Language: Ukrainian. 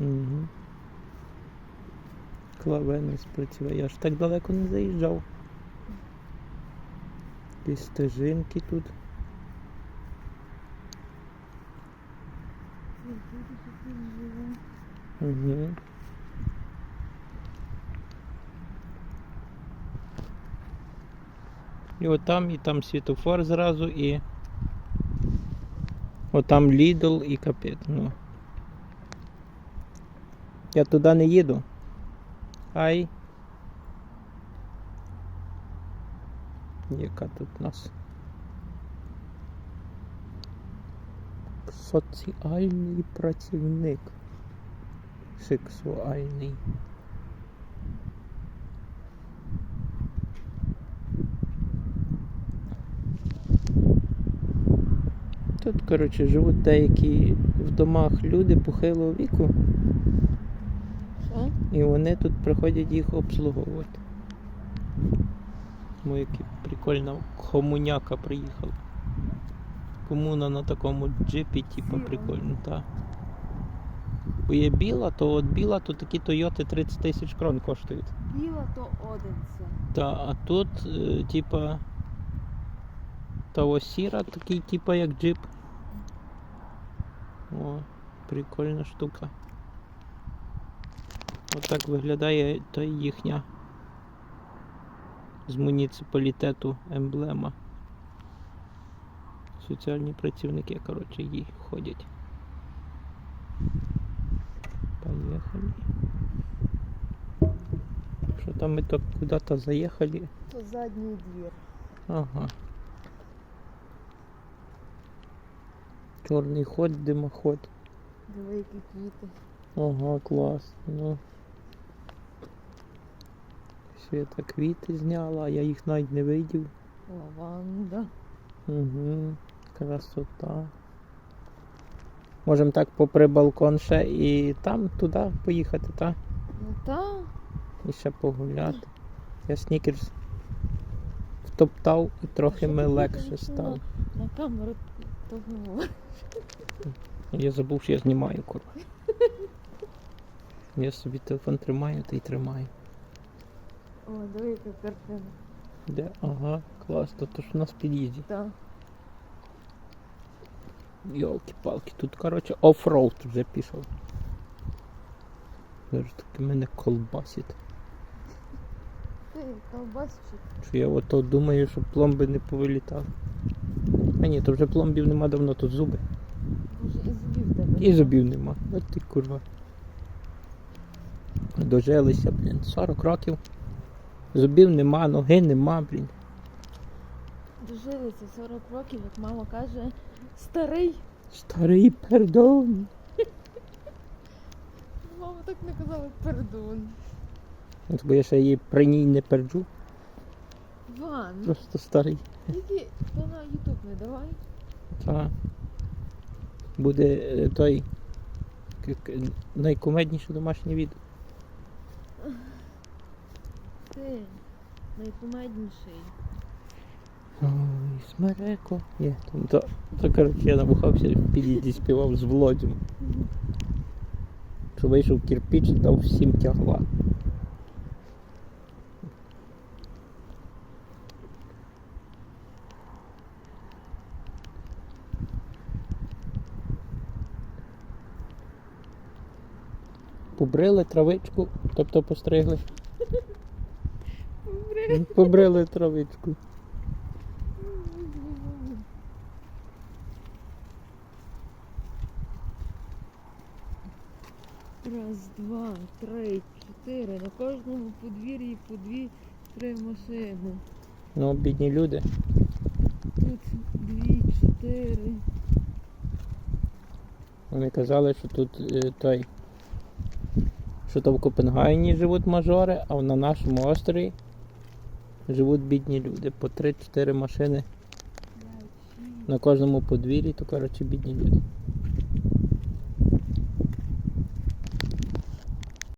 Угу. Клавений спрацює. Я ж так далеко не заїжджав. Якісь стежинки тут. Угу. І отам, і там світофор зразу, і отам Lidl і капець. Ну. Я туди не їду. Ай. Яка тут у нас? Соціальний працівник. Сексуальний. Тут, коротше, живуть деякі в домах люди похилого віку? І вони тут приходять їх обслуговувати. Ой, яка прикольна комуняка приїхала. Комуна на такому джипі, типу, прикольно, так. Бо є біла, то от біла, то такі Тойоти 30 тисяч крон коштують. Біла то одинця. Та, а тут, е, типа, того сіра, такий, типа, як джип. О, прикольна штука. Отак виглядає та їхня з муніципалітету емблема. Соціальні працівники, коротше, їй ходять. Поїхали. Що там ми так куди-то заїхали? То задній двір. Ага. Чорний ход, димоход. Великі квіти. Ага, клас. Ну. Свята квіти зняла, а я їх навіть не видів. Лаванда. Угу. Красота. Можемо так попри балкон ще і там туди поїхати, так? Ну та. І ще погуляти. Я снікерс втоптав і трохи ми легше стало. На камеру того. Я забув, що я знімаю, курва. Я собі телефон тримаю та й тримаю. О, диви, яка картина. Де? Ага, клас, то, ж у нас в під'їзді. Та. Йолки-палки, тут, коротше, оффроуд вже пішов. Зараз таки мене колбасить. Ти колбасчик. Що я ото думаю, що пломби не повилітали. А ні, то вже пломбів нема давно, тут зуби. Може і зубів тебе. І зубів нема. От ти курва. Дожилися, блін, 40 років. Зубів нема, ноги нема, блін. Дожилися 40 років, як мама каже, старий. Старий пердон. Мама так не казала пердун. От бо я ще її при ній не перджу, Ван, просто старий. які то на Ютуб не давай. Та. Буде е, той к- домашнє відео. Ти найкумедніший. Ой, смереко. Ні, то, то, коротше, я набухався в під'їзді співав з Володю. Що вийшов кирпич і дав всім тягла. Побрили травичку, тобто постригли. Побрили травичку. Раз, два, три, чотири. На кожному подвір'ї по дві, три машини. Ну, бідні люди. Тут дві, чотири. Вони казали, що тут е, той. Що то в Копенгагені живуть мажори, а на нашому острові живуть бідні люди. По 3-4 машини на кожному подвір'ї, то коротше бідні люди.